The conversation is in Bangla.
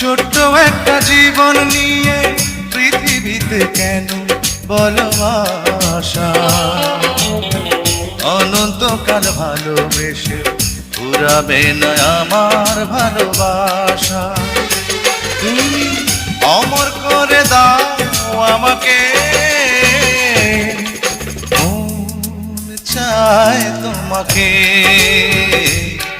ছোট্ট একটা জীবন নিয়ে পৃথিবীতে কেন বলবাসা অনন্তকাল ভালোবেসে ঘুরাবে না আমার ভালোবাসা। তুমি অমর করে দাও আমাকে। চায় তোমাকে।